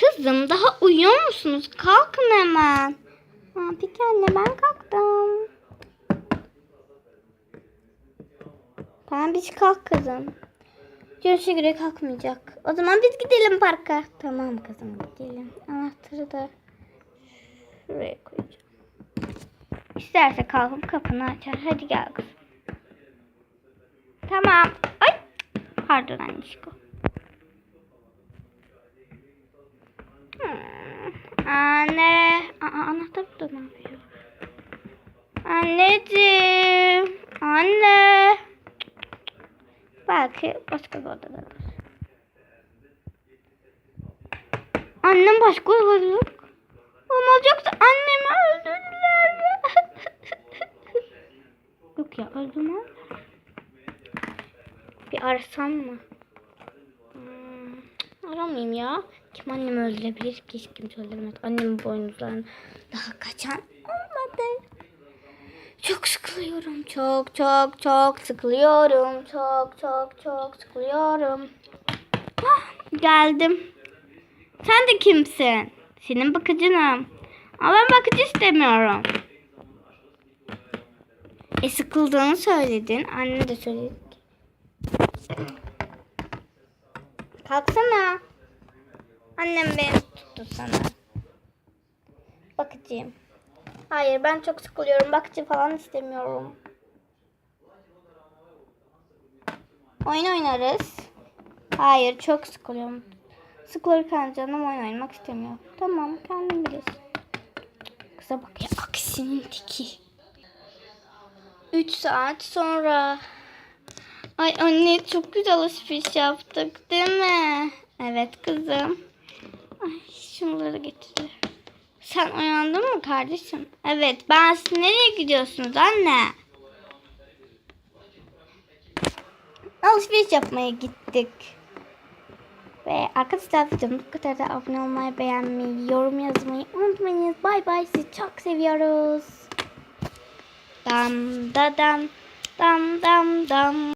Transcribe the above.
Kızım daha uyuyor musunuz? Kalkın hemen. Aa, peki anne ben kalktım. Tamam biz kalk kızım. Görüşe göre kalkmayacak. O zaman biz gidelim parka. Tamam kızım gidelim. Anahtarı da şuraya koyacağım. İsterse kalkıp kapını açar. Hadi gel kızım. Tamam. Ay. Pardon anneciğim. Hmm. Anne. Aa, anahtar da ne yapıyor? Anneciğim. Anne. Belki başka bir odadadır. Annem başka odada yok. Olmayacaksa annemi öldürdüler. yok ya öldürmem. Bir arasam mı? Aramayayım ya. Kim annemi öldürebilir ki? Hiç kimse öldüremez. Annemin boynuzlarını daha kaçan olmadı. Çok sıkılıyorum. Çok çok çok sıkılıyorum. Çok çok çok sıkılıyorum. Ah, geldim. Sen de kimsin? Senin bakıcınım. Ama ben bakıcı istemiyorum. E sıkıldığını söyledin. Anne de söyledi. Kalksana. Annem beni tuttu sana. Bakıcıyım. Hayır ben çok sıkılıyorum. Bakıcı falan istemiyorum. Oyun oynarız. Hayır çok sıkılıyorum. Sıkılırken canım oyun oynamak istemiyor. Tamam kendin bilirsin. Kıza bak ya aksinin teki. 3 saat sonra. Ay anne çok güzel alışveriş yaptık değil mi? Evet kızım. Ay şunları getir. Sen uyandın mı kardeşim? Evet ben siz nereye gidiyorsunuz anne? Alışveriş yapmaya gittik. Ve arkadaşlar videomuz bu kadar da abone olmayı, beğenmeyi, yorum yazmayı unutmayınız. Bay bay sizi çok seviyoruz. Dam da dam dam dam dam.